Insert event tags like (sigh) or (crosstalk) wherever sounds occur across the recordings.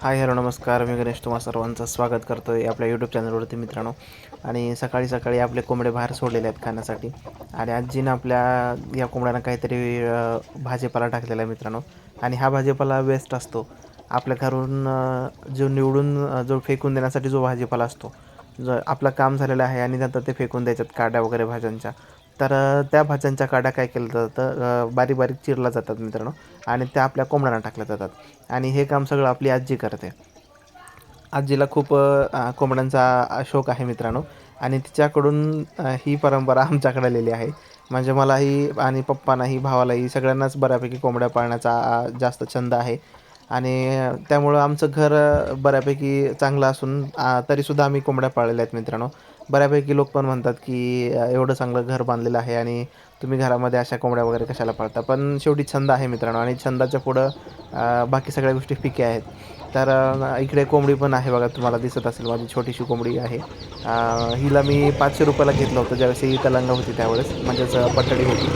Hi hello नमस्कार. मी गणेश तुम्हा सर्वांचं स्वागत करतो आहे आपल्या यूट्यूब चॅनलवरती मित्रांनो. आणि सकाळी सकाळी आपले कोंबडे बाहेर सोडलेले आहेत खाण्यासाठी. आणि आजीनं आपल्या या कोंबड्यांना काहीतरी भाजीपाला टाकलेला आहे मित्रांनो. आणि हा भाजीपाला वेस्ट असतो. आपल्या घरून जो निवडून जो फेकून देण्यासाठी जो भाजीपाला असतो. जो आपलं काम झालेलं आहे आणि नंतर ते फेकून द्यायच्यात काड्या वगैरे भाज्यांच्या. तर त्या भाज्यांच्या काड्या काय केलं जातं बारीक बारीक चिरला जातात मित्रांनो आणि त्या आपल्या कोंबड्यांना टाकल्या जातात. आणि हे काम सगळं आपली आजी करते. आजीला खूप कोंबड्यांचा शौक आहे मित्रांनो. आणि तिच्याकडून ही परंपरा आमच्याकडे आलेली आहे. म्हणजे मलाही आणि पप्पांनाही भावालाही सगळ्यांनाच बऱ्यापैकी कोंबड्या पाळण्याचा जास्त छंद आहे. आणि त्यामुळं आमचं घर बऱ्यापैकी चांगलं असून तरीसुद्धा आम्ही कोंबड्या पाळलेल्या आहेत मित्रांनो. बऱ्यापैकी लोक पण म्हणतात की एवढं चांगलं घर बांधलेलं आहे आणि तुम्ही घरामध्ये अशा कोंबड्या वगैरे कशाला पाळता. पण शेवटी छंद आहे मित्रांनो आणि छंदाच्या पुढं बाकी सगळ्या गोष्टी पिके आहेत. तर इकडे कोंबडी पण आहे बघा तुम्हाला दिसत असेल माझी छोटीशी कोंबडी आहे. हिला मी पाचशे रुपयाला घेतलं होतं ज्यावेळेस ही तलंगा होती त्यावेळेस म्हणजेच पटडी होती.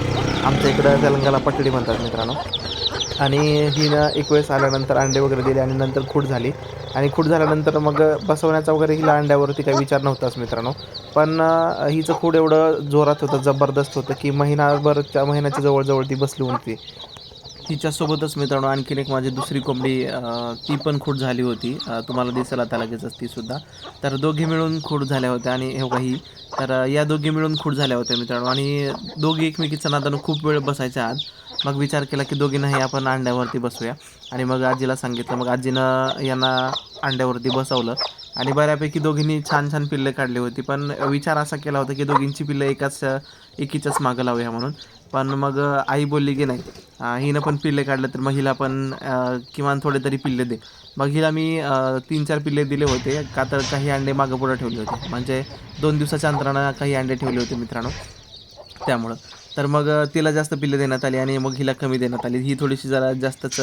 आमच्या इकडं तेलंगाला पटडी म्हणतात मित्रांनो. आणि हिनं एक वेळेस आल्यानंतर अंडे वगैरे दिले आणि नंतर खूट झाली. आणि खूट झाल्यानंतर मग बसवण्याचा वगैरे हिला अंड्यावरती काही विचार नव्हताच मित्रांनो. पण हिचं खूड एवढं जोरात होतं जबरदस्त होतं की महिनाभर त्या महिन्याच्या जवळजवळ ती बसली होती. तिच्यासोबतच मित्रांनो आणखीन एक माझी दुसरी कोंबडी ती पण खूट झाली होती. तुम्हाला दिसेल आता लगेचच तीसुद्धा तर दोघी मिळून खूट झाल्या होत्या आणि हे काही तर या दोघी मिळून खूट झाल्या होत्या मित्रांनो. आणि दोघी एकमेकीच्या नादानं खूप वेळ बसायच्या आत. मग विचार केला की दोघींनाही आपण अंड्यावरती बसूया. आणि मग आजीला सांगितलं मग आजीनं यांना अंड्यावरती बसवलं. आणि बऱ्यापैकी दोघींनी छान छान पिल्ले काढली होती. पण विचार असा केला होता की दोघींची पिल्लं एकाच एकीच्याच मागं लावूया म्हणून. पण मग आई बोलली की नाही हिनं पण पिल्ले काढले तर मग हिला पण किमान थोडे तरी पिल्ले दे. मग हिला मी तीन चार पिल्ले दिले होते. का तर काही अंडे मागं पुढं ठेवले होते. म्हणजे दोन दिवसाच्या अंतरानं काही अंडे ठेवले होते मित्रांनो. त्यामुळं. तर मग तिला जास्त पिल्लं देण्यात आली आणि मग हिला कमी देण्यात आली. ही थोडीशी जरा जास्तच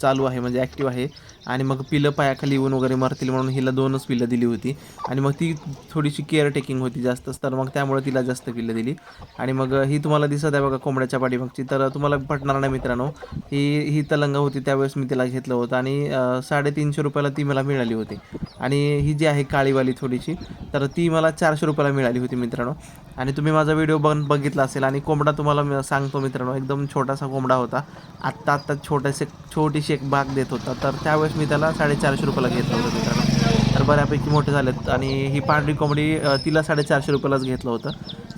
चालू आहे म्हणजे ॲक्टिव्ह आहे. आणि मग पिलं पायाखाली येऊन वगैरे मरतील म्हणून हिला दोनच पिल्लं दिली होती. आणि मग ती थोडीशी केअर टेकिंग होती जास्तच. तर मग त्यामुळे तिला जास्त पिल्लं दिली. आणि मग ही तुम्हाला दिसत आहे बघा कोंबड्याच्या पाठीमागची. तर तुम्हाला पटणार नाही मित्रांनो ही ही तलंगा होती त्यावेळेस मी तिला घेतलं होतं. आणि साडेतीनशे रुपयाला ती मला मिळाली होती. आणि ही जी आहे काळीवाली थोडीशी तर ती मला चारशे रुपयाला मिळाली होती मित्रांनो. आणि तुम्ही माझा व्हिडिओ बघ बघितला असेल आणि आणि कोंबडा तुम्हाला सांगतो मित्रांनो एकदम छोटासा कोंबडा होता. आत्ता आत्ता छोटेसे छोटीशी एक बाग देत होता. तर त्यावेळेस मी त्याला साडेचारशे रुपयाला घेतलं होतं मित्रांनो. तर बऱ्यापैकी मोठे झालेत. आणि ही पांढरी कोंबडी तिला साडेचारशे रुपयालाच घेतलं होतं.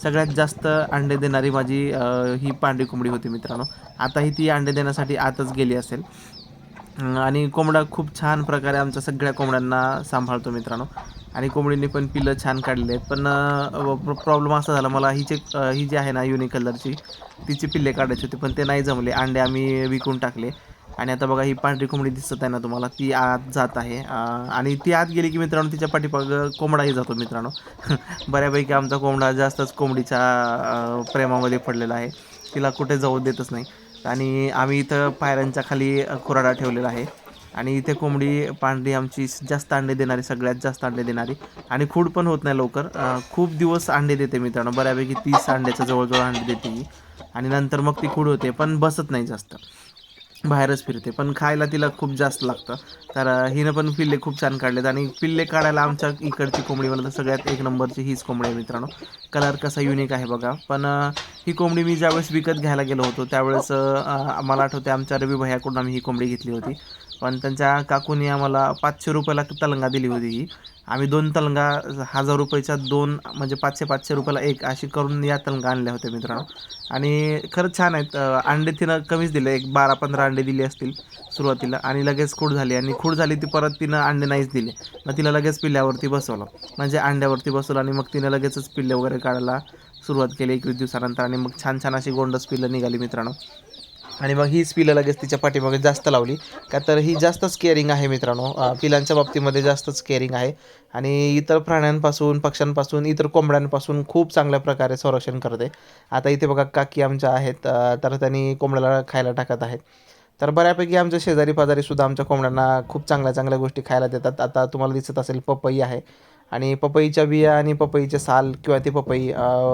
सगळ्यात जास्त अंडे देणारी माझी ही पांढरी कोंबडी होती मित्रांनो. आताही ती अंडे देण्यासाठी आतच गेली असेल. आणि कोंबडा खूप छान प्रकारे आमच्या सगळ्या कोंबड्यांना सांभाळतो मित्रांनो. आणि कोंबडीने पण पिल्लं छान काढले आहेत पण प्रॉब्लेम असा झाला मला हिचे ही जी आहे ना युनिक कलरची तिची पिल्ले काढायची होती पण ते नाही जमले. अंडे आम्ही विकून टाकले. आणि आता बघा ही पांढरी कोंबडी दिसत आहे ना तुम्हाला ती आत जात आहे. आणि ती आत गेली की मित्रांनो तिच्या पाठीपाग कोंबडाही जातो मित्रांनो. (laughs) बऱ्यापैकी आमचा कोंबडा जास्तच कोंबडीच्या प्रेमामध्ये पडलेला आहे. तिला कुठे जाऊ देतच नाही. आणि आम्ही इथं पायऱ्यांच्या खाली खुराडा ठेवलेला आहे. आणि इथे कोंबडी पांढरी आमची जास्त अंडे देणारी सगळ्यात जास्त अंडे देणारी. आणि खूड पण होत नाही लवकर. खूप दिवस अंडे देते मित्रांनो. बऱ्यापैकी तीस अंड्याच्या जवळजवळ अंडे देते ही आणि नंतर मग ती खूड होते पण बसत नाही जास्त. बाहेरच फिरते. पण खायला तिला खूप जास्त लागतं. तर हिनं पण पिल्ले खूप छान काढलेत. आणि पिल्ले काढायला आमच्या इकडची कोंबडी मला तर सगळ्यात एक नंबरची हीच कोंबडी आहे मित्रांनो. कलर कसा युनिक आहे बघा. पण ही कोंबडी मी ज्यावेळेस विकत घ्यायला गेलो होतो त्यावेळेस मला आठवते आमच्या रवी भैयाकडून आम्ही ही कोंबडी घेतली होती. पण त्यांच्या काकूनी आम्हाला पाचशे रुपयाला तलंगा दिली होती. आम्ही दोन तलंगा हजार रुपयाच्या दोन म्हणजे पाचशे पाचशे रुपयाला एक अशी करून या तलंगा आणल्या होत्या मित्रांनो. आणि खरंच छान आहेत. अंडे तिनं कमीच दिले. एक बारा पंधरा अंडे दिली असतील सुरुवातीला आणि लगेच खूड झाली. आणि खूड झाली ती परत तिनं अंडे नाहीच दिले. मग तिला लगेच पिल्ल्यावरती बसवलं. म्हणजे अंड्यावरती बसवलं आणि मग तिनं लगेचच पिल्ले वगैरे काढायला सुरुवात केली एकवीस दिवसानंतर. आणि मग छान छान अशी गोंडस पिल्लं निघाली मित्रांनो. आणि मग हीच पिलं लगेच तिच्या पाठीमागे जास्त लावली. का तर ही जास्तच केअरिंग आहे मित्रांनो. पिलांच्या बाबतीमध्ये जास्तच केअरिंग आहे. आणि इतर प्राण्यांपासून पक्ष्यांपासून इतर कोंबड्यांपासून खूप चांगल्या प्रकारे संरक्षण करते. आता इथे बघा काकी आमच्या आहेत तर त्यांनी कोंबड्याला खायला टाकत आहेत. तर बऱ्यापैकी आमच्या शेजारी पाजारीसुद्धा आमच्या कोंबड्यांना खूप चांगल्या चांगल्या गोष्टी खायला देतात. आता तुम्हाला दिसत असेल पपई आहे. आणि पपईच्या बिया आणि पपईचे साल किंवा ती पपई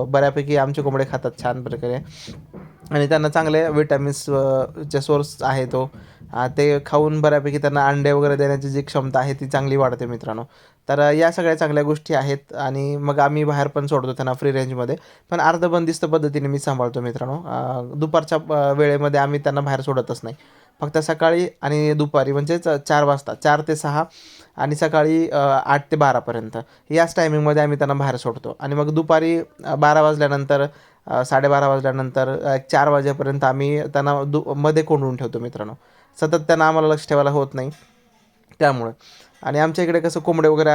बऱ्यापैकी आमचे कोंबडे खातात छान प्रकारे. आणि त्यांना चांगले विटॅमिन्स चे सोर्स आहे तो ते खाऊन बऱ्यापैकी त्यांना अंडे वगैरे देण्याची जी क्षमता आहे ती चांगली वाढते मित्रांनो. तर या सगळ्या चांगल्या गोष्टी आहेत आणि मग आम्ही बाहेर पण सोडतो त्यांना फ्री रेंजमध्ये पण अर्ध बंदिस्त पद्धतीने मी सांभाळतो मित्रांनो. दुपारच्या वेळेमध्ये आम्ही त्यांना बाहेर सोडतच नाही. फक्त सकाळी आणि दुपारी म्हणजेच चार वाजता चार ते सहा आणि सकाळी आठ ते बारापर्यंत याच टायमिंगमध्ये आम्ही त्यांना बाहेर सोडतो. आणि मग दुपारी बारा वाजल्यानंतर साडेबारा वाजल्यानंतर चार वाजेपर्यंत आम्ही त्यांना दु मध्ये कोंडून ठेवतो मित्रांनो. सतत त्यांना आम्हाला लक्ष ठेवायला होत नाही. त्यामुळं. आणि आमच्या इकडे कसं कोंबडे वगैरे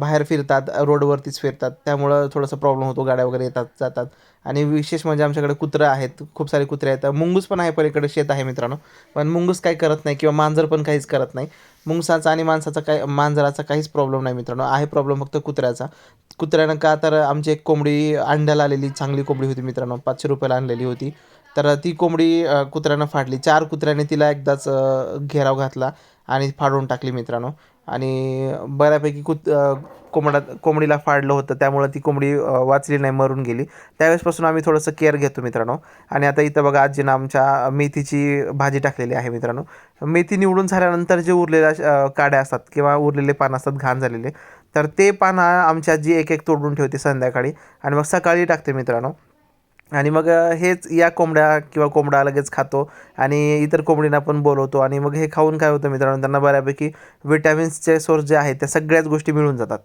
बाहेर फिरतात रोडवरतीच फिरतात. त्यामुळं थोडंसं प्रॉब्लेम होतो गाड्या वगैरे येतात जातात. आणि विशेष म्हणजे आमच्याकडे कुत्रं आहेत खूप सारे कुत्रे आहेत. मुंगूस पण आहे पलीकडे शेत आहे मित्रांनो. पण मुंगूस काही करत नाही किंवा मांजर पण काहीच करत नाही. मुंगसाचा आणि माणसाचा काय मांजराचा काहीच प्रॉब्लेम नाही मित्रांनो. आहे प्रॉब्लेम फक्त कुत्र्याचा. कुत्र्यानं का तर आमची एक कोंबडी अंड्याला आलेली चांगली कोंबडी होती मित्रांनो. पाचशे रुपयाला आणलेली होती. तर ती कोंबडी कुत्र्यानं फाडली. चार कुत्र्याने तिला एकदाच घेराव घातला आणि फाडून टाकली मित्रांनो. आणि बऱ्यापैकी कुत कोंबडा कोंबडीला फाडलं होतं. त्यामुळं ती कोंबडी वाचली नाही मरून गेली. त्यावेळेसपासून आम्ही थोडंसं केअर घेतो मित्रांनो. आणि आता इथं बघा आजीनं आमच्या मेथीची भाजी टाकलेली आहे मित्रांनो. मेथी निवडून झाल्यानंतर जे उरलेल्या काड्या असतात किंवा उरलेले पानं असतात घाण झालेले तर ते पानं आमची आजी एक एक तोडून ठेवते संध्याकाळी. आणि मग सकाळी टाकते मित्रांनो. आणि मग हेच या कोंबड्या किंवा कोंबडा लगेच खातो आणि इतर कोंबडींना पण बोलवतो आणि मग हे खाऊन काय होतं मित्रांनो त्यांना बऱ्यापैकी विटॅमिन्सचे सोर्स जे आहेत त्या सगळ्याच गोष्टी मिळून जातात.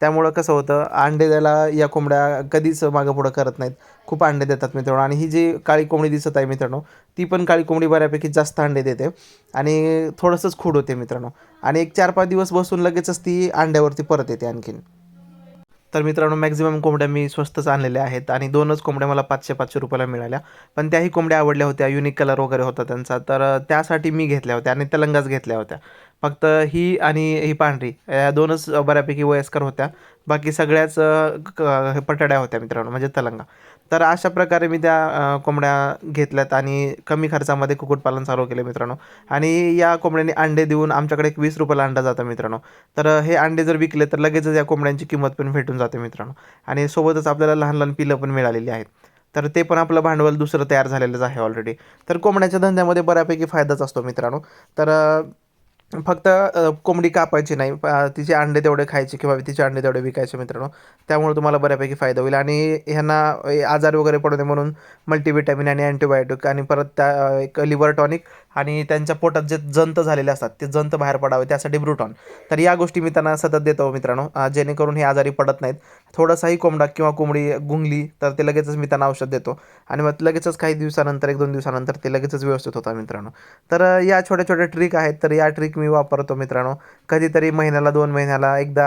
त्यामुळं कसं होतं अंडे द्यायला या कोंबड्या कधीच मागं पुढं करत नाहीत. खूप अंडे देतात मित्रांनो आणि ही जी काळी कोंबडी दिसत आहे मित्रांनो ती पण काळी कोंबडी बऱ्यापैकी जास्त अंडे देते आणि थोडंसंच खूड होते मित्रांनो. आणि एक चार पाच दिवस बसून लगेचच ती अंड्यावरती परत येते आणखीन. तर मित्रांनो मॅक्झिमम कोंबड्या मी स्वस्तच आणलेल्या आहेत आणि दोनच कोंबड्या मला पाचशे पाचशे रुपयाला मिळाल्या. पण त्याही कोंबड्या आवडल्या होत्या युनिक कलर वगैरे होता त्यांचा. तर त्यासाठी मी घेतल्या होत्या आणि तेलंगाच घेतल्या होत्या. फक्त ही आणि ही पांढरी या दोनच बऱ्यापैकी वयस्कर होत्या. बाकी सगळ्याच अ, क- पटाड्या होत्या मित्रांनो म्हणजे तलंगा. तर अशा प्रकारे मी त्या कोंबड्या घेतल्यात आणि कमी खर्चामध्ये कुक्कुटपालन चालू केले मित्रांनो. आणि या कोंबड्यांनी अंडे देऊन आमच्याकडे एक वीस रुपयाला अंडा जातं मित्रांनो. तर हे अंडे जर विकले तर लगेचच या कोंबड्यांची किंमत पण भेटून जाते मित्रांनो. आणि सोबतच आपल्याला लहान लहान पिलं पण मिळालेली आहेत. तर ते पण आपलं भांडवल दुसरं तयार झालेलंच आहे ऑलरेडी तर कोंबड्याच्या धंद्यामध्ये बऱ्यापैकी फायदाच असतो मित्रांनो. तर फक्त कोंबडी कापायची नाही तिचे अंडे तेवढे खायचे किंवा तिचे अंडे तेवढे विकायचे मित्रांनो. त्यामुळे तुम्हाला बऱ्यापैकी फायदा होईल. आणि ह्यांना आजार वगैरे पडू नये म्हणून मल्टीविटॅमिन आणि अँटीबायोटिक आणि परत त्या एक लिव्हर टॉनिक आणि त्यांच्या पोटात जे जंत झालेले असतात ते जंत बाहेर पडावे त्यासाठी ब्रुटॉन. तर या गोष्टी मी त्यांना सतत देतो मित्रांनो जेणेकरून हे आजारी पडत नाहीत. थोडासाही कोंबडा किंवा कोंबडी गुंगली तर ते लगेचच मी त्यांना औषध देतो. आणि मग लगेचच काही दिवसानंतर एक दोन दिवसानंतर ते लगेचच व्यवस्थित होतात मित्रांनो. तर या छोट्या छोट्या ट्रिक आहेत तर या ट्रिक मी वापरतो मित्रांनो. कधीतरी महिन्याला दोन महिन्याला एकदा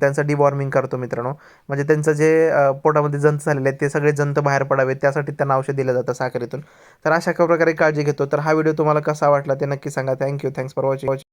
त्यांचं डिवॉर्मिंग करतो मित्रांनो. म्हणजे त्यांचं जे पोटामध्ये जंत झालेले आहेत ते सगळे जंत बाहेर पडावेत त्यासाठी त्यांना औषध दिलं जातं साखरेतून. तर अशा प्रकारे काळजी घेतो. तर हा व्हिडिओ तुम्हाला कसा वाटला ते नक्की सांगा. Thank you thanks for watching